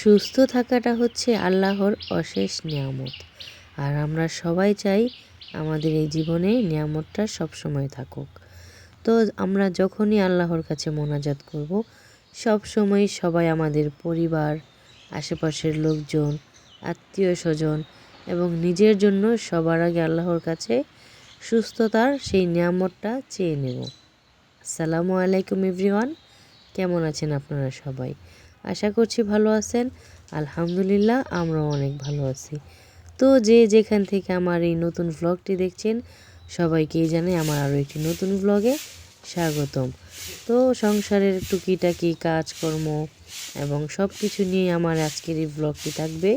সুস্থ থাকাটা হচ্ছে আল্লাহর অশেষ নিয়ামত। আর আমরা সবাই চাই আমাদের এই জীবনে নিয়ামতটা সবসময় থাকুক। তো আমরা যখনই আল্লাহর কাছে মোনাজাত করব সব সময় সবাই আমাদের পরিবার, আশেপাশের লোকজন, আত্মীয় স্বজন এবং নিজের জন্য সবার আগে আল্লাহর কাছে সুস্থতার সেই নিয়ামতটা চেয়ে নেব। আসসালামু আলাইকুম এভরিওয়ান, কেমন আছেন আপনারা সবাই? আশা করছি ভালো আছেন। আলহামদুলিল্লাহ, আমরাও অনেক ভালো আছি। তো যে যেখান থেকে আমার এই নতুন ভ্লগটি দেখছেন, সবাইকেই জানাই আমার আরও একটি নতুন ভ্লগে স্বাগতম। তো সংসারের টুকিটাকি কাজকর্ম এবং সব কিছু নিয়ে আমার আজকের এই ব্লগটি থাকবে।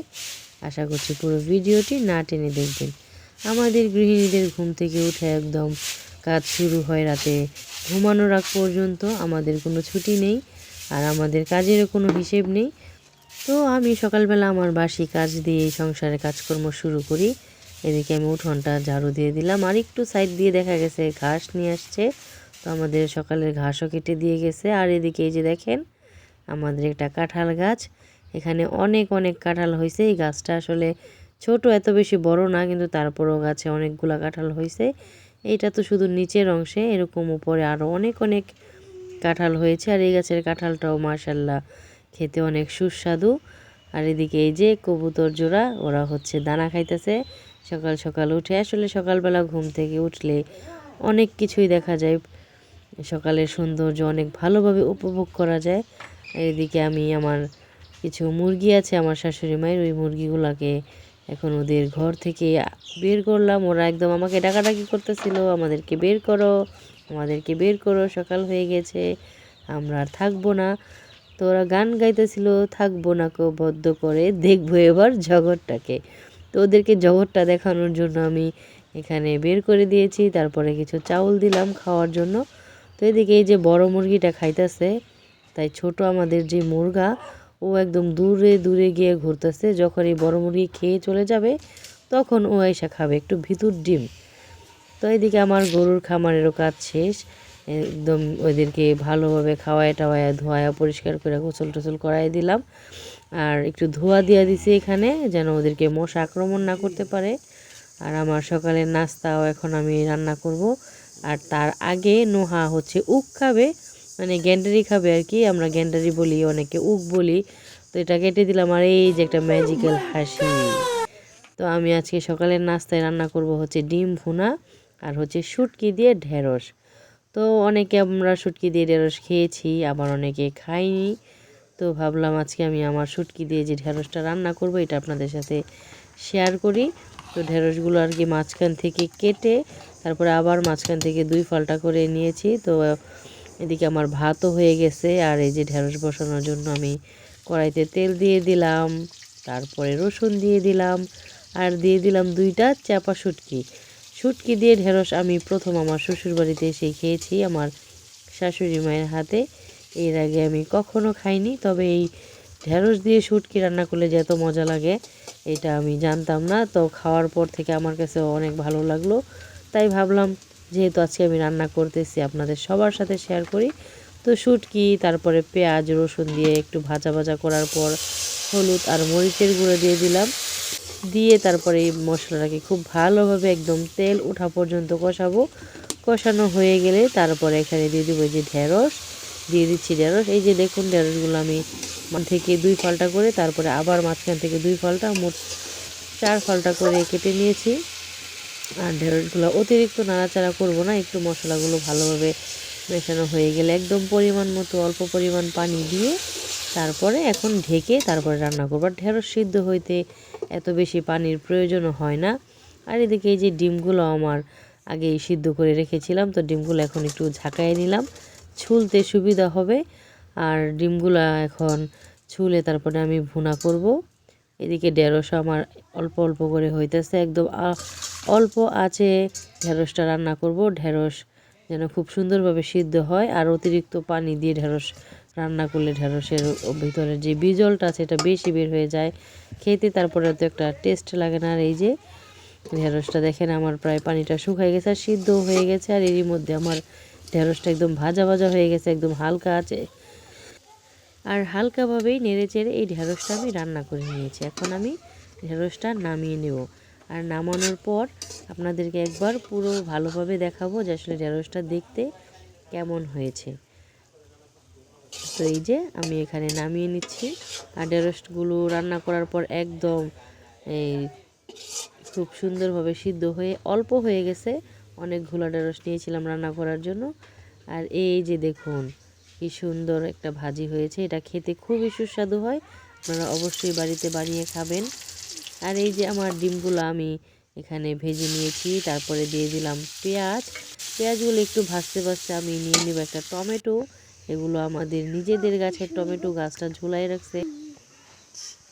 আশা করছি পুরো ভিডিওটি না টেনে দেখবেন। আমাদের গৃহিণীদের ঘুম থেকে উঠে একদম কাজ শুরু হয় রাতে। ঘুমানোর আগ পর্যন্ত আমাদের কোনো ছুটি নেই। আর আমাদের কাজেরও কোনো হিসেব নেই। তো আমি সকালবেলা আমার বাসি কাজ দিয়ে সংসারে কাজকর্ম শুরু করি। এদিকে আমি উঠোনটা ঝাড়ু দিয়ে দিলাম। আর একটু সাইড দিয়ে দেখা গেছে ঘাস নিয়ে আসছে। তো আমাদের সকালের ঘাসও কেটে দিয়ে গেছে। আর এদিকে এই যে দেখেন, আমাদের একটা কাঁঠাল গাছ। এখানে অনেক অনেক কাঁঠাল হয়েছে। এই গাছটা আসলে ছোট, এত বেশি বড় না, কিন্তু তারপরেও গাছে অনেকগুলা কাঁঠাল হয়েছে। এইটা তো শুধু নিচের অংশে, এরকম উপরে আরও অনেক অনেক কাঁঠাল হয়েছে আর এই গাছের কাঁঠালটাও মার্শাল্লাহ খেতে অনেক সুস্বাদু। আর এদিকে এই যে কবুতর জোড়া, ওরা হচ্ছে দানা খাইতেছে। সকাল সকাল উঠে, আসলে সকালবেলা ঘুম থেকে উঠলে অনেক কিছুই দেখা যায়। সকালের সৌন্দর্য অনেক ভালোভাবে উপভোগ করা যায়। এদিকে আমি আমার কিছু মুরগি আছে, আমার শাশুড়ি মায়ের, ওই মুরগিগুলাকে এখন ওদের ঘর থেকে বের করলাম। ওরা একদম আমাকে ডাকাডাকি করতেছিল, আমাদেরকে বের করো। আমাদেরকে বের করো, সকাল হয়ে গেছে, আমরা আর থাকব না। তো ওরা গান গাইতেছিল, থাকব না কেউ বদ্ধ করে, দেখব এবার জগৎটাকে। তো ওদেরকে জগৎটা দেখানোর জন্য আমি এখানে বের করে দিয়েছি, তারপরে কিছু চাউল দিলাম খাওয়ার জন্য। তো এদিকে এই যে বড় মুরগিটা খাইতেছে, তাই ছোট আমাদের যে মুরগা, ও একদম দূরে দূরে গিয়ে ঘুরতেছে। যখন এই বড় মুরগি খেয়ে চলে যাবে, তখন ও এসে খাবে একটু ভিতুর ডিম। তো এদিকে আমার গরুর খামারেরও কাজ শেষ। একদম ওদেরকে ভালোভাবে খাওয়ায় টাওয়ায় ধোয়া পরিষ্কার করে গোসল টোসল করাই দিলাম। আর একটু ধোয়া দিয়ে দিছি এখানে, যেন ওদেরকে মশা আক্রমণ না করতে পারে। আর আমার সকালের নাস্তাও এখন আমি রান্না করব। আর তার আগে নোহা হচ্ছে উক খাবে মানে গ্যান্ডারি খাবে আর কি, আমরা গ্যান্ডারি বলি, অনেকে উক বলি। তো এটা কেটে দিলাম, আর এই যে একটা ম্যাজিক্যাল হাসি। তো আমি আজকে সকালের নাস্তায় রান্না করব হচ্ছে ডিম ভুনা। আর হচ্ছে শুটকি দিয়ে ঢেঁড়স। তো অনেকে আমরা শুটকি দিয়ে ঢেঁড়স খেয়েছি, আবার অনেকে খাইনি। তো ভাবলাম আজকে আমি আমার শুটকি দিয়ে যে ঢেঁড়সটা রান্না করব, এটা আপনাদের সাথে শেয়ার করি। তো ঢেঁড়সগুলো আর কি মাঝখান থেকে কেটে, তারপরে আবার মাঝখান থেকে দুই ফালটা করে নিয়েছি। তো এদিকে আমার ভাতও হয়ে গেছে, আর এই যে ঢেঁড়স বসানোর জন্য আমি কড়াইতে তেল দিয়ে দিলাম, তারপরে রসুন দিয়ে দিলাম, আর দিয়ে দিলাম দুইটা চাপা শুটকি। শুটকি দিয়ে ঢেঁড়স আমি প্রথম আমার শ্বশুরবাড়িতে এসে খেয়েছি। আমার শাশুড়ি মায়ের হাতে। এর আগে আমি কখনো খাইনি, তবে এই ঢেঁড়স দিয়ে শুটকি রান্না করলে যে এত মজা লাগে, এটা আমি জানতাম না। তো খাওয়ার পর থেকে আমার কাছে অনেক ভালো লাগল। তাই ভাবলাম, যেহেতু আজকে আমি রান্না করতেছি, আপনাদের সবার সাথে শেয়ার করি। তো শুটকি তারপরে পেঁয়াজ, রসুন দিয়ে একটু ভাজা ভাজা করার পর হলুদ আর মরিচের গুঁড়ো দিয়ে দিলাম। দিয়ে তারপরে এই মশলাটাকে খুব ভালোভাবে একদম তেল ওঠা পর্যন্ত কষাবো। কষানো হয়ে গেলে তারপরে এখানে দিয়ে দেবো যে ঢেঁড়স, দিয়ে দিচ্ছি ঢেঁড়স। এই যে দেখুন ঢেঁড়সগুলো আমি থেকে দুই ফালটা করে তারপরে আবার মাঝখান থেকে দুই ফালটা মোট চার ফালটা করে কেটে নিয়েছি। আর ঢেঁড়সগুলো অতিরিক্ত নাড়াচাড়া করব না, একটু মশলাগুলো ভালোভাবে মেশানো হয়ে গেলে একদম পরিমাণ মতো অল্প পরিমাণ পানি দিয়ে তারপরে এখন ঢেকে তারপরে রান্না করব। আর ঢেঁড়স সিদ্ধ হইতে এত বেশি পানির প্রয়োজনও হয় না। আর এদিকে এই যে ডিমগুলো আমার আগেই সিদ্ধ করে রেখেছিলাম, তো ডিমগুলো এখন একটু ঝাঁকাই নিলাম। ছুলতে সুবিধা হবে। আর ডিমগুলো এখন ছুলে তারপরে আমি ভুনা করব। এদিকে ঢেঁড়স আমার অল্প অল্প করে হইতেছে, একদম অল্প আছে ঢেঁড়সটা রান্না করব। ঢেঁড়স যেন খুব সুন্দরভাবে সিদ্ধ হয়, আর অতিরিক্ত পানি দিয়ে ঢেঁড়স রান্না করলে ঢেঁড়সের ভিতরে যে বিজলটা আছে এটা বেশি বের হয়ে যায়। খেতে তারপরে তো একটা টেস্ট লাগে না। আর এই যে ঢেঁড়সটা দেখেন, আমার প্রায় পানিটা শুকাই গেছে আর সিদ্ধ হয়ে গেছে। আর এরই মধ্যে আমার ঢেঁড়সটা একদম ভাজা ভাজা হয়ে গেছে, একদম হালকা আছে। আর হালকাভাবেই নেড়ে চেড়ে এই ঢেঁড়সটা আমি রান্না করে নিয়েছি। এখন আমি ঢেঁড়সটা নামিয়ে নেব। আর নামানোর পর আপনাদেরকে একবার পুরো ভালোভাবে দেখাবো যে আসলে ঢেঁড়সটা দেখতে কেমন হয়েছে। তো এই যে আমি এখানে নামিয়ে নিচ্ছি। আর ঢেঁড়সগুলো রান্না করার পর একদম এই খুব সুন্দরভাবে সিদ্ধ হয়ে অল্প হয়ে গেছে। অনেকগুলো ঢেঁড়স নিয়েছিলাম রান্না করার জন্য। আর এই যে দেখুন, কি সুন্দর একটা ভাজি হয়েছে। এটা খেতে খুবই সুস্বাদু হয়। আপনারা অবশ্যই বাড়িতে বানিয়ে খাবেন। আর এই যে আমার ডিমগুলো আমি এখানে ভেজে নিয়েছি। তারপরে দিয়ে দিলাম পেঁয়াজ। পেঁয়াজগুলো একটু ভাজতে ভাজতে আমি নিয়ে নেব একটা টমেটো। এগুলো আমাদের নিজেদের গাছের টমেটো গাছটা ঝুলাই রাখছে।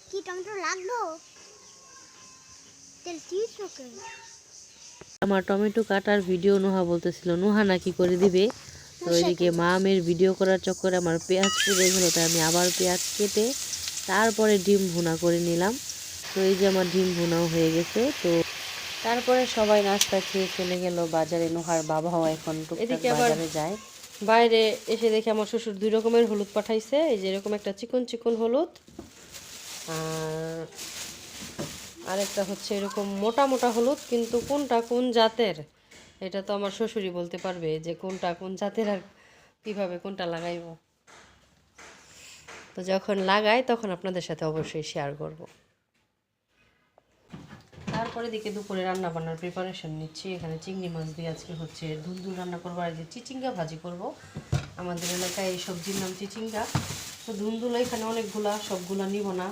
কি টমেটো লাগবো তেল আমার টমেটো কাটার ভিডিও নোহা বলতেছিল নোহা নাকি করে দিবে? তো ওইদিকে মা আমের ভিডিও করার চক্করে আমার পেঁয়াজ পুড়ে গেলো তাই আমি আবার পেঁয়াজ কেটে তারপরে ডিম ভুনা করে নিলাম। তো এই যে আমার ডিম ভুনাও হয়ে গেছে তো তারপরে সবাই নাস্তা খেয়ে চলে গেল বাজারে। নোহার বাবাও এখন টুকটাক এদিকে বাজারে যায়। বাইরে এসে দেখে আমার শ্বশুর দুই রকমের হলুদ পাঠাইছে। এই যে এরকম একটা চিকন চিকন হলুদ। আর আরেকটা হচ্ছে এরকম মোটা মোটা হলুদ, কিন্তু কোনটা কোন জাতের? এটা তো আমার শ্বশুরই বলতে পারবে যে কোনটা কোন জাতের আর কীভাবে কোনটা লাগাইব। তো যখন লাগাই তখন আপনাদের সাথে অবশ্যই শেয়ার করব। তারপরে দিকে দুপুরে রান্না বান্নার প্রিপারেশন নিচ্ছি। এখানে চিংড়ি মাছ দিয়ে আজকে হচ্ছে দুলদুল রান্না করব আর যে চিচিঙ্গা ভাজি করব। আমাদের এলাকায় এই সবজির নাম চিচিঙ্গা। তো দুলদুল এখানে অনেকগুলা, সবগুলা নিব না।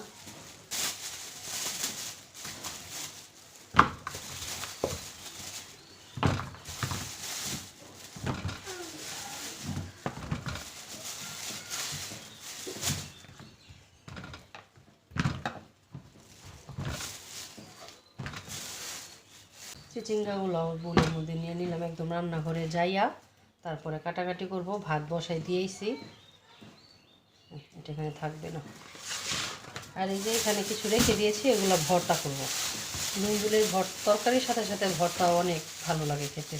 চিচিঙ্গাগুলো বুলের মধ্যে নিয়ে নিলাম একদম রান্নাঘরে যাইয়া। তারপরে কাটাকাটি করব, ভাত বসাই দিয়েছি। এটা এখানে থাকবে না। আর এই যে এখানে কিছু রেখে দিয়েছি, এগুলো ভর্তা করব। নুনগুলের ভর তরকারির সাথে সাথে ভর্তা অনেক ভালো লাগে খেতে।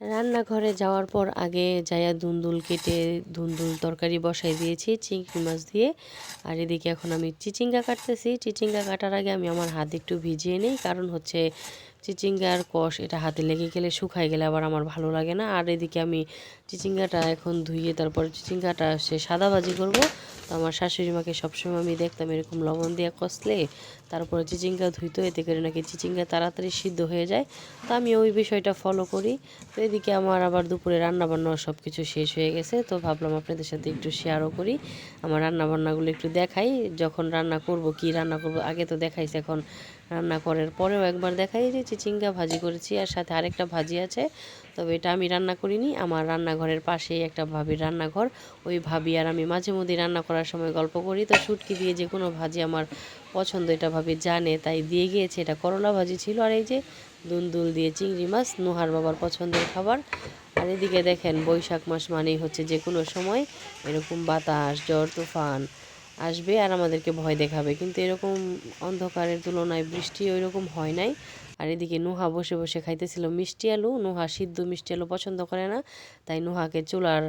রান্নাঘরে যাওয়ার পর আগে যাইয়া দুন্দুল কেটে দুন্দুল তরকারি বসাই দিয়েছি, চিংড়ি মাছ দিয়ে। আর এদিকে এখন আমি চিচিঙ্গা কাটতেছি। চিচিঙ্গা কাটার আগে আমি আমার হাত একটু ভিজিয়ে নিই, কারণ হচ্ছে চিচিঙ্গার কষ এটা হাতে লেগে গেলে শুকায় গেলে আবার আমার ভালো লাগে না। আর এদিকে আমি চিচিঙ্গাটা এখন ধুইয়ে তারপর চিচিঙ্গাটা সে সাদা ভাজি করব। তো আমার শাশুড়ি মাকে সবসময় আমি দেখতাম এরকম লবণ দিয়ে কষলে তারপরে চিচিঙ্গা ধুইতো, এতে করে নাকি চিচিঙ্গা তাড়াতাড়ি সিদ্ধ হয়ে যায়। তো আমি ওই বিষয়টা ফলো করি। তো এদিকে আমার আবার দুপুরে রান্নাবান্না সব কিছু শেষ হয়ে গেছে। তো ভাবলাম আপনাদের সাথে একটু শেয়ারও করি। আমার রান্নাবান্নাগুলো একটু দেখাই, যখন রান্না করব, কি রান্না করব, আগে তো দেখাইছে, এখন রান্না করার পরেও একবার দেখাই যে চিচিঙ্গা ভাজি করেছি, আর সাথে আরেকটা ভাজি আছে। তবে এটা আমি রান্না করিনি, আমার রান্নাঘরের পাশেই একটা ভাবির রান্নাঘর। ওই ভাবি আর আমি মাঝে মধ্যে রান্না করার সময় গল্প করি। তো শুটকি দিয়ে যে কোনো ভাজি আমার পছন্দ, এটা ভাবি জানে, তাই দিয়ে গিয়েছে। এটা করলা ভাজি ছিল, আর এই যে দুলদুল দিয়ে চিংড়ি মাছ, নোহার বাবার পছন্দের খাবার। আর এদিকে দেখেন বৈশাখ মাস মানেই হচ্ছে যে কোনো সময় এরকম বাতাস ঝড় তুফান। আসবে আর আমাদেরকে ভয় দেখাবে। কিন্তু এরকম অন্ধকারের তুলনায় বৃষ্টি ওইরকম হয় নাই। আর এদিকে নুহা বসে বসে খাইতেছিল মিষ্টি আলু। নুহা সিদ্ধ মিষ্টি আলু পছন্দ করে না, তাই নুহাকে চুলার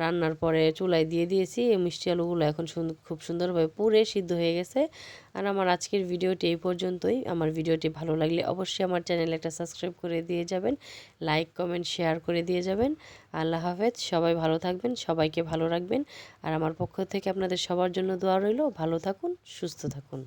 রান্নার পরে চুলায় দিয়ে দিয়েছি। এই মিষ্টি আলুগুলো এখন খুব সুন্দরভাবে পুরে সিদ্ধ হয়ে গেছে। আর আমার আজকের ভিডিওটি এই পর্যন্তই। আমার ভিডিওটি ভালো লাগলে অবশ্যই আমার চ্যানেলে একটা সাবস্ক্রাইব করে দিয়ে যাবেন, লাইক, কমেন্ট, শেয়ার করে দিয়ে যাবেন। আল্লাহ হাফেজ, সবাই ভালো থাকবেন, সবাইকে ভালো রাখবেন। আর আমার পক্ষ থেকে আপনাদের সবার জন্য দোয়া রইল। ভালো থাকুন, সুস্থ থাকুন।